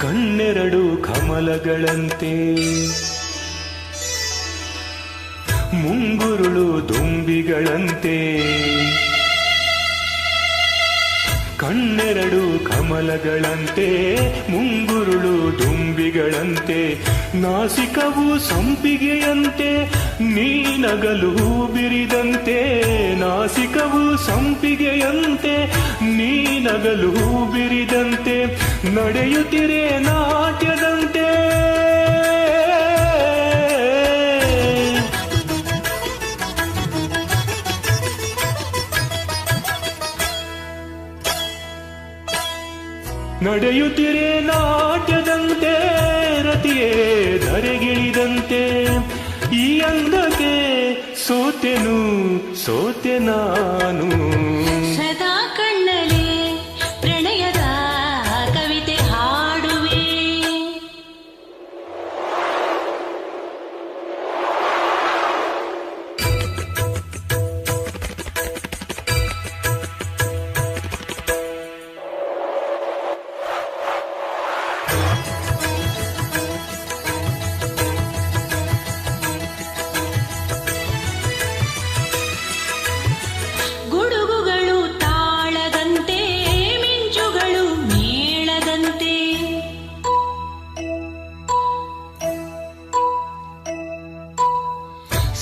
ಕಣ್ಣೆರಡು ಕಮಲಗಳಂತೆ. ಮುಂಗುರುಳು ದುಂಬಿಗಳಂತೆ. ಕಣ್ಣೆರಡು ಕಮಲಗಳಂತೆ ಮುಂಗುರುಳು ದುಂಬಿಗಳಂತೆ ನಾಸಿಕವು ಸಂಪಿಗೆಯಂತೆ ನೀನಗಲು ಬಿರಿದಂತೆ ನಾಸಿಕವು ಸಂಪಿಗೆಯಂತೆ ನೀನಗಲು ಬಿರಿದಂತೆ ನಡೆಯುತ್ತಿರೆ ನಾಟ್ಯದಂತೆ. ನಡೆಯುತ್ತಿರೆ ನಾಟ್ಯದಂತೆ ರತಿಯೇ ಧರೆಗಿಳಿದಂತೆ. ಈ ಅಂದಕ್ಕೆ ಸೋತೆನು ಸೋತೆ ನಾನು. ಸದಾ ಕಣ್ಣಲೆ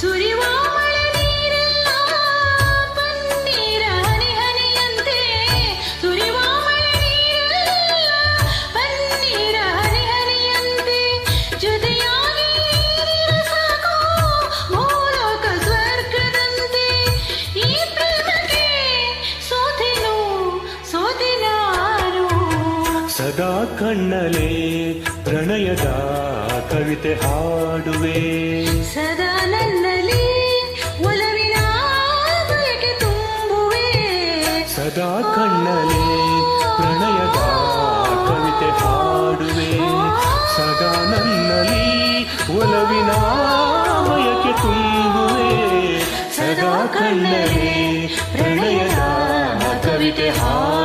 सूर्य ಸದಾ ಕಣ್ಣಲೆ ಪ್ರಣಯದ ಕವಿತೆ ಹಾಡುವೆ. ಸದಾ ನನ್ನಲಿ ಒಲವಿನ ತುಂಬುವೆ. ಸದಾ ಕಣ್ಣಲೆ ಪ್ರಣಯದ ಕವಿತೆ ಹಾಡುವೆ. ಸದಾ ನನ್ನಲಿ ಒಲವಿನ ಮಯಕ್ಕೆ ತುಂಬುವೆ. ಸದಾ ಕಣ್ಣಲೆ ಪ್ರಣಯದ ಕವಿತೆ ಹಾಡು